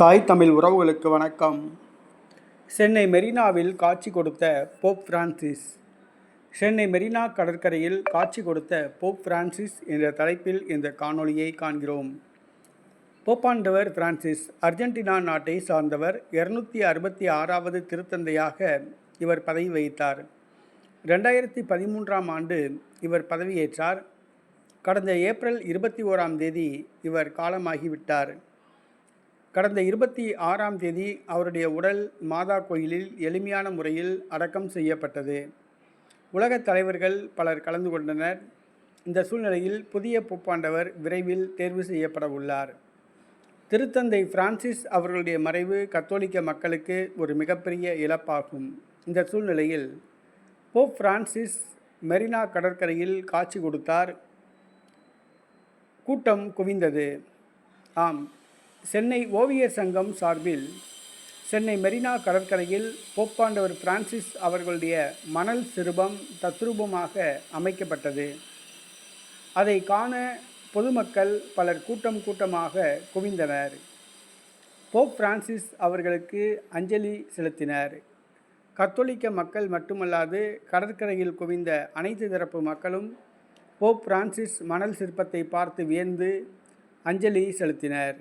தாய் தமிழ் உறவுகளுக்கு வணக்கம். சென்னை மெரினாவில் காட்சி கொடுத்த போப் பிரான்சிஸ். சென்னை மெரினா கடற்கரையில் காட்சி கொடுத்த போப் பிரான்சிஸ் என்ற தலைப்பில் இந்த காணொளியை காண்கிறோம். போப்பாண்டவர் பிரான்சிஸ் அர்ஜென்டினா நாட்டை சார்ந்தவர் இருநூத்தி அறுபத்தி ஆறாவது திருத்தந்தையாக இவர் பதவி வகித்தார். ரெண்டாயிரத்தி பதிமூன்றாம் ஆண்டு இவர் பதவியேற்றார். கடந்த ஏப்ரல் இருபத்தி ஓராம் தேதி இவர் காலமாகிவிட்டார். கடந்த இருபத்தி ஆறாம் தேதி அவருடைய உடல் மாதா கோயிலில் எளிமையான முறையில் அடக்கம் செய்யப்பட்டது. உலகத் தலைவர்கள் பலர் கலந்து கொண்டனர். இந்த சூழ்நிலையில் புதிய போப்பாண்டவர் விரைவில் தேர்வு செய்யப்பட உள்ளார். திருத்தந்தை பிரான்சிஸ் அவர்களுடைய மறைவு கத்தோலிக்க மக்களுக்கு ஒரு மிகப்பெரிய இழப்பாகும். இந்த சூழ்நிலையில் போப் பிரான்சிஸ் மெரினா கடற்கரையில் காட்சி கொடுத்தார். கூட்டம் குவிந்தது. ஆம் சென்னை ஓவியர் சங்கம் சார்பில் சென்னை மெரினா கடற்கரையில் போப்பாண்டவர் பிரான்சிஸ் அவர்களுடைய மணல் சிறுபம் தத்ரூபமாக அமைக்கப்பட்டது. அதை காண பொதுமக்கள் பலர் கூட்டம் கூட்டமாக குவிந்தனர். போப் பிரான்சிஸ் அவர்களுக்கு அஞ்சலி செலுத்தினர். கத்தோலிக்க மக்கள் மட்டுமல்லாது கடற்கரையில் குவிந்த அனைத்து தரப்பு மக்களும் போப் பிரான்சிஸ் மணல் சிற்பத்தை பார்த்து வியந்து அஞ்சலி செலுத்தினர்.